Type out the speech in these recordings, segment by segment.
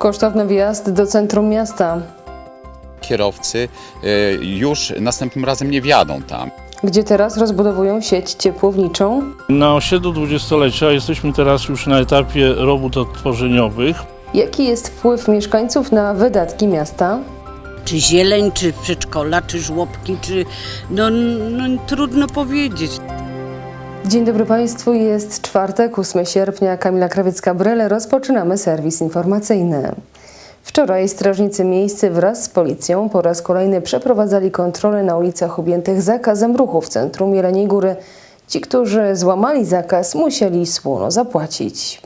Kosztowny wjazd do centrum miasta, kierowcy y, już następnym razem nie wjadą tam. gdzie teraz rozbudowują sieć ciepłowniczą. Na osiedlu dwudziestolecia jesteśmy teraz już na etapie robót odtworzeniowych. Jaki jest wpływ mieszkańców na wydatki miasta? Czy zieleń, czy przedszkola, czy żłobki, czy... No, no trudno powiedzieć. Dzień dobry Państwu, jest czwartek, 8 sierpnia, Kamila Krawiecka-Brele. Rozpoczynamy serwis informacyjny. Wczoraj strażnicy miejscy wraz z policją po raz kolejny przeprowadzali kontrolę na ulicach objętych zakazem ruchu w centrum Jeleniej Góry. Ci, którzy złamali zakaz, musieli słono zapłacić.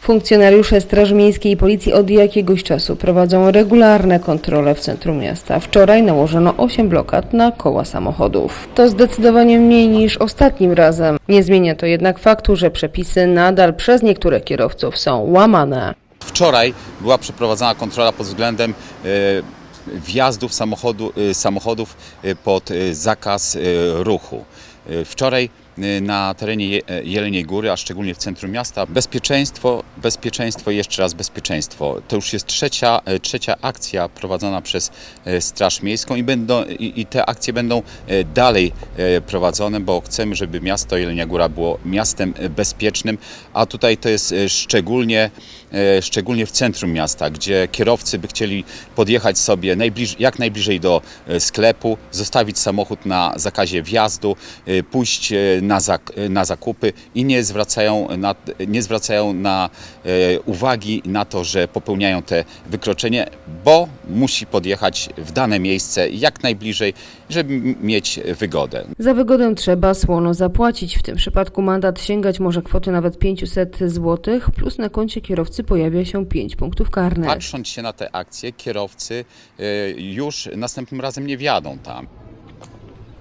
Funkcjonariusze Straży Miejskiej i Policji od jakiegoś czasu prowadzą regularne kontrole w centrum miasta. Wczoraj nałożono 8 blokad na koła samochodów. To zdecydowanie mniej niż ostatnim razem. Nie zmienia to jednak faktu, że przepisy nadal przez niektórych kierowców są łamane. Wczoraj była przeprowadzona kontrola pod względem y, wjazdów samochodu, y, samochodów y, pod zakaz ruchu. Wczoraj na terenie Je- Jeleniej Góry, a szczególnie w centrum miasta, bezpieczeństwo, bezpieczeństwo i jeszcze raz bezpieczeństwo. To już jest trzecia, y, trzecia akcja prowadzona przez y, Straż Miejską i, będą, i, i te akcje będą y, dalej y, prowadzone, bo chcemy, żeby miasto Jelenia Góra było miastem y, bezpiecznym, a tutaj to jest y, szczególnie szczególnie w centrum miasta, gdzie kierowcy by chcieli podjechać sobie najbliż, jak najbliżej do sklepu, zostawić samochód na zakazie wjazdu, pójść na, zak, na zakupy i nie zwracają, na, nie zwracają na e, uwagi na to, że popełniają te wykroczenie, bo musi podjechać w dane miejsce jak najbliżej, żeby mieć wygodę. Za wygodę trzeba słono zapłacić. W tym przypadku mandat sięgać może kwoty nawet 500 zł, plus na koncie kierowcy pojawia się 5 punktów karnych. Patrząc się na te akcje, kierowcy e, już następnym razem nie wjadą tam.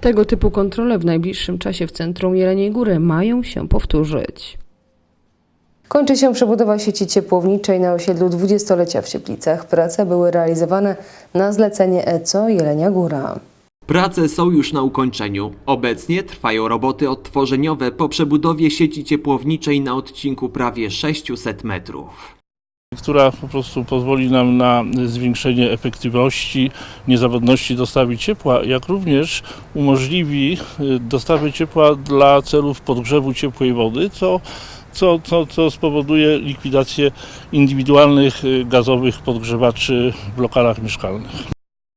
Tego typu kontrole w najbliższym czasie w centrum Jeleniej Góry mają się powtórzyć. Kończy się przebudowa sieci ciepłowniczej na osiedlu dwudziestolecia w Cieplicach. Prace były realizowane na zlecenie ECO Jelenia Góra. Prace są już na ukończeniu. Obecnie trwają roboty odtworzeniowe po przebudowie sieci ciepłowniczej na odcinku prawie 600 metrów. Która po prostu pozwoli nam na zwiększenie efektywności, niezawodności dostawy ciepła, jak również umożliwi y, dostawę ciepła dla celów podgrzewu ciepłej wody, co, co, co, co spowoduje likwidację indywidualnych y, gazowych podgrzewaczy w lokalach mieszkalnych.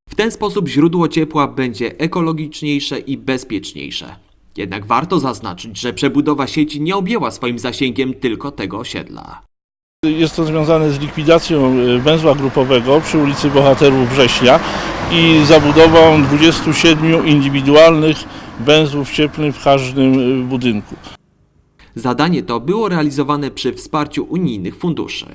W ten sposób źródło ciepła będzie ekologiczniejsze i bezpieczniejsze. Jednak warto zaznaczyć, że przebudowa sieci nie objęła swoim zasięgiem tylko tego osiedla. Jest to związane z likwidacją y, węzła grupowego przy ulicy Bohaterów Września i zabudową 27 indywidualnych węzłów cieplnych w każdym y, budynku. Zadanie to było realizowane przy wsparciu unijnych funduszy.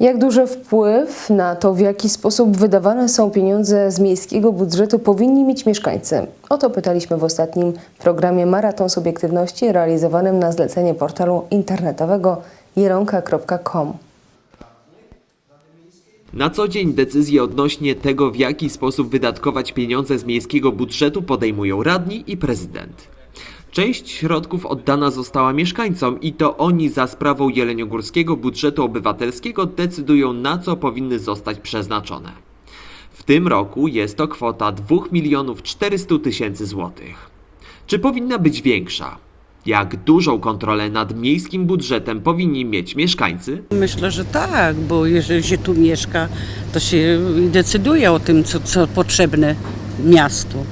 Jak duży wpływ na to, w jaki sposób wydawane są pieniądze z miejskiego budżetu powinni mieć mieszkańcy? O to pytaliśmy w ostatnim programie Maraton Subiektywności realizowanym na zlecenie portalu internetowego jeronka.com. Na co dzień decyzje odnośnie tego, w jaki sposób wydatkować pieniądze z miejskiego budżetu podejmują radni i prezydent. Część środków oddana została mieszkańcom i to oni za sprawą jeleniogórskiego budżetu obywatelskiego decydują na co powinny zostać przeznaczone. W tym roku jest to kwota 2 milionów 400 tysięcy złotych. Czy powinna być większa? Jak dużą kontrolę nad miejskim budżetem powinni mieć mieszkańcy? Myślę, że tak, bo jeżeli się tu mieszka, to się decyduje o tym, co, co potrzebne miastu.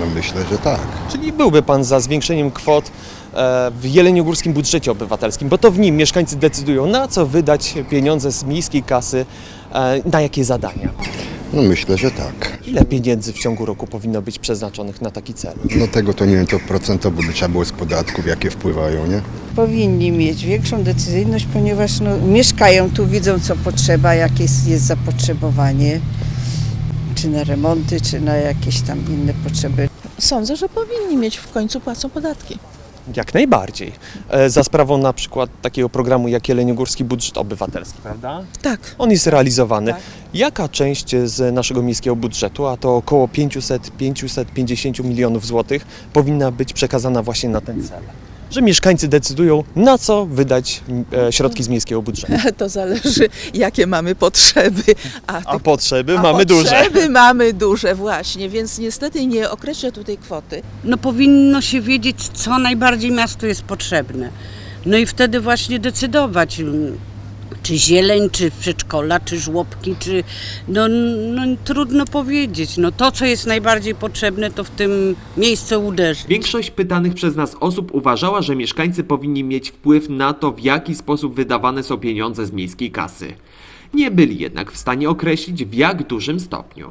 No myślę, że tak. Czyli byłby Pan za zwiększeniem kwot e, w jeleniogórskim budżecie obywatelskim, bo to w nim mieszkańcy decydują, na co wydać pieniądze z miejskiej kasy, e, na jakie zadania. No myślę, że tak. Ile pieniędzy w ciągu roku powinno być przeznaczonych na taki cel? No tego to nie wiem, to procentowo by trzeba było z podatków, jakie wpływają, nie? powinni mieć większą decyzyjność, ponieważ no, mieszkają tu, widzą co potrzeba, jakie jest, jest zapotrzebowanie, czy na remonty, czy na jakieś tam inne potrzeby. Sądzę, że powinni mieć, w końcu płacą podatki. Jak najbardziej. E, za sprawą na przykład takiego programu jak Jeleniogórski Budżet Obywatelski, prawda? Tak. On jest realizowany. Jaka część z naszego miejskiego budżetu, a to około 500-550 milionów złotych, powinna być przekazana właśnie na ten cel? że mieszkańcy decydują, na co wydać e, środki z miejskiego budżetu. To zależy, jakie mamy potrzeby. A, A potrzeby a mamy duże. Potrzeby mamy duże, właśnie, więc niestety nie określę tutaj kwoty. No powinno się wiedzieć, co najbardziej miastu jest potrzebne. No i wtedy właśnie decydować, czy zieleń, czy przedszkola, czy żłobki, czy... No, no trudno powiedzieć. No to, co jest najbardziej potrzebne, to w tym miejscu uderzyć. Większość pytanych przez nas osób uważała, że mieszkańcy powinni mieć wpływ na to, w jaki sposób wydawane są pieniądze z miejskiej kasy. Nie byli jednak w stanie określić, w jak dużym stopniu.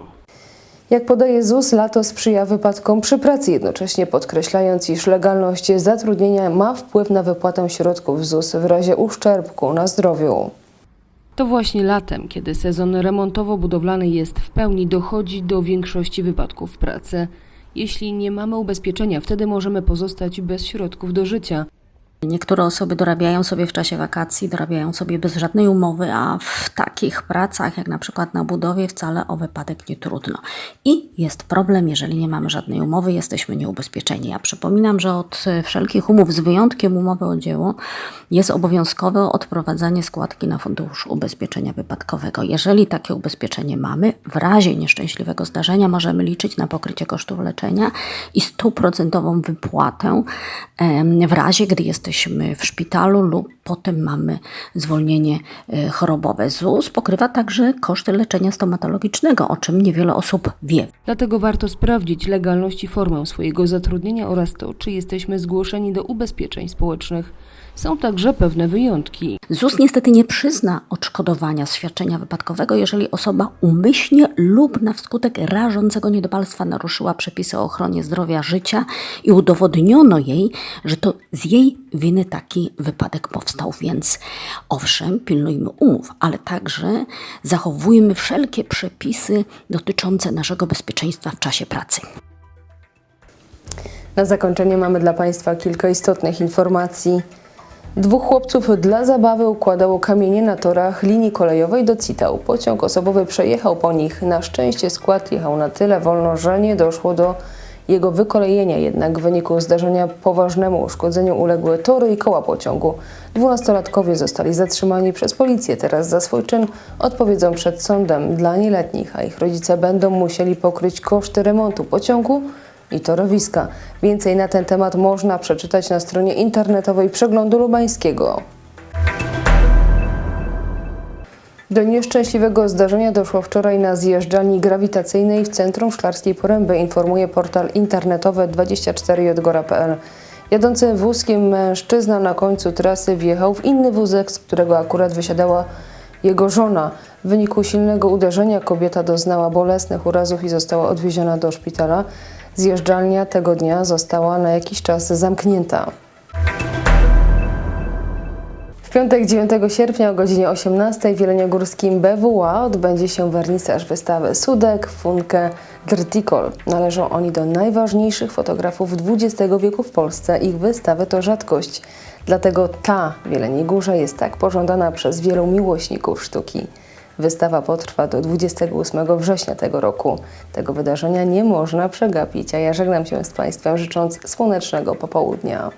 Jak podaje ZUS, lato sprzyja wypadkom przy pracy, jednocześnie podkreślając, iż legalność zatrudnienia ma wpływ na wypłatę środków ZUS w razie uszczerbku na zdrowiu. To właśnie latem, kiedy sezon remontowo-budowlany jest w pełni, dochodzi do większości wypadków w pracy. Jeśli nie mamy ubezpieczenia, wtedy możemy pozostać bez środków do życia. Niektóre osoby dorabiają sobie w czasie wakacji, dorabiają sobie bez żadnej umowy, a w takich pracach, jak na przykład na budowie, wcale o wypadek nie trudno. I jest problem, jeżeli nie mamy żadnej umowy, jesteśmy nieubezpieczeni. Ja przypominam, że od wszelkich umów, z wyjątkiem umowy o dzieło, jest obowiązkowe odprowadzanie składki na fundusz ubezpieczenia wypadkowego. Jeżeli takie ubezpieczenie mamy, w razie nieszczęśliwego zdarzenia możemy liczyć na pokrycie kosztów leczenia i stuprocentową wypłatę w razie, gdy jesteśmy w szpitalu lub potem mamy zwolnienie e, chorobowe. ZUS pokrywa także koszty leczenia stomatologicznego, o czym niewiele osób wie. Dlatego warto sprawdzić legalność i formę swojego zatrudnienia oraz to, czy jesteśmy zgłoszeni do ubezpieczeń społecznych. Są także pewne wyjątki. ZUS niestety nie przyzna odszkodowania świadczenia wypadkowego, jeżeli osoba umyślnie lub na wskutek rażącego niedopalstwa naruszyła przepisy o ochronie zdrowia życia i udowodniono jej, że to z jej winy taki wypadek powstał. Więc owszem, pilnujmy umów, ale także zachowujmy wszelkie przepisy dotyczące naszego bezpieczeństwa w czasie pracy. Na zakończenie mamy dla Państwa kilka istotnych informacji. Dwóch chłopców dla zabawy układało kamienie na torach linii kolejowej do Citał. Pociąg osobowy przejechał po nich. Na szczęście skład jechał na tyle wolno, że nie doszło do jego wykolejenia, jednak w wyniku zdarzenia poważnemu uszkodzeniu uległy tory i koła pociągu. Dwunastolatkowie zostali zatrzymani przez policję. Teraz za swój czyn odpowiedzą przed sądem dla nieletnich, a ich rodzice będą musieli pokryć koszty remontu pociągu i torowiska. Więcej na ten temat można przeczytać na stronie internetowej Przeglądu Lubańskiego. Do nieszczęśliwego zdarzenia doszło wczoraj na zjeżdżalni grawitacyjnej w centrum Szklarskiej Poręby, informuje portal internetowy 24jodgora.pl. Jadący wózkiem mężczyzna na końcu trasy wjechał w inny wózek, z którego akurat wysiadała jego żona. W wyniku silnego uderzenia kobieta doznała bolesnych urazów i została odwieziona do szpitala. Zjeżdżalnia tego dnia została na jakiś czas zamknięta. W piątek 9 sierpnia o godzinie 18 w Jeleniogórskim BWA odbędzie się wernisaż wystawy Sudek, Funke, Drtikol. Należą oni do najważniejszych fotografów XX wieku w Polsce. Ich wystawy to rzadkość. Dlatego ta w Jeleniej Górze jest tak pożądana przez wielu miłośników sztuki. Wystawa potrwa do 28 września tego roku. Tego wydarzenia nie można przegapić, a ja żegnam się z Państwem życząc słonecznego popołudnia.